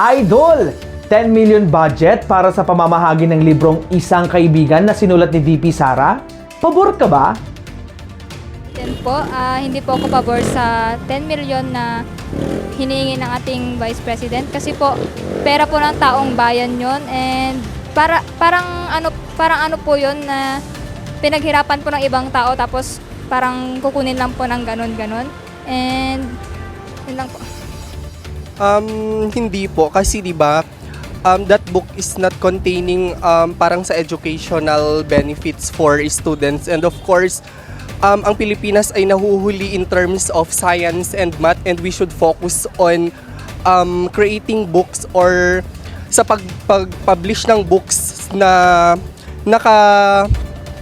Idol! 10 million budget para sa pamamahagi ng librong Isang Kaibigan na sinulat ni VP Sara? Pabor ka ba? Yan po, ah, hindi po ako pabor sa 10 million na hinihingi ng ating Vice President kasi po pera po ng taong bayan yon and para parang ano parang ano po yon na pinaghirapan po ng ibang tao tapos parang kukunin lang po ng ganon and yun lang po. Um, hindi po. Kasi 'di ba um, that book is not containing um, parang sa educational benefits for students. And of course um, ang Pilipinas ay nahuhuli in terms of science and math and we should focus on um, creating books or sa pag pag-publish ng books na naka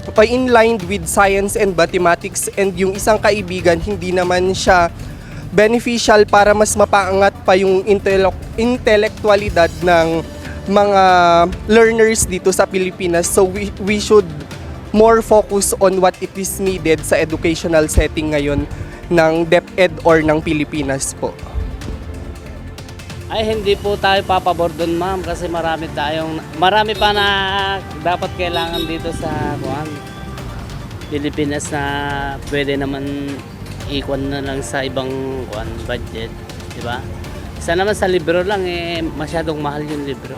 pa in line with science and mathematics. And yung isang kaibigan hindi naman siya beneficial para mas mapaangat pa yung intelektualidad ng mga learners dito sa Pilipinas. So we, we should more focus on what it is needed sa educational setting ngayon ng DepEd or ng Pilipinas po. Ay hindi po tayo papabor doon ma'am kasi marami tayong marami pa na dapat kailangan dito sa kuan Pilipinas na pwede naman ikwan na lang sa ibang kuan budget, di ba? Isa naman sa libro lang eh masyadong mahal yung libro.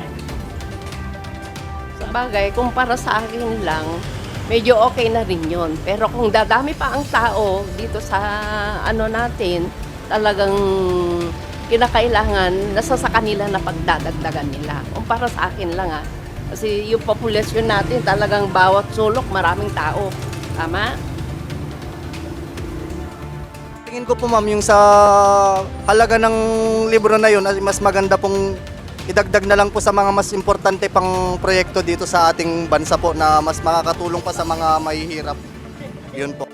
Bagay, kung para sa akin lang, medyo okay na rin yun. Pero kung dadami pa ang tao dito sa ano natin, talagang kinakailangan nasa sa kanila na pagdadagdagan nila. Kung para sa akin lang ah. Kasi yung populasyon natin talagang bawat sulok maraming tao. Tama? Tingin ko po ma'am yung sa halaga ng libro na yun, mas maganda pong idagdag na lang po sa mga mas importante pang proyekto dito sa ating bansa po na mas makakatulong pa sa mga mahihirap. Yun po.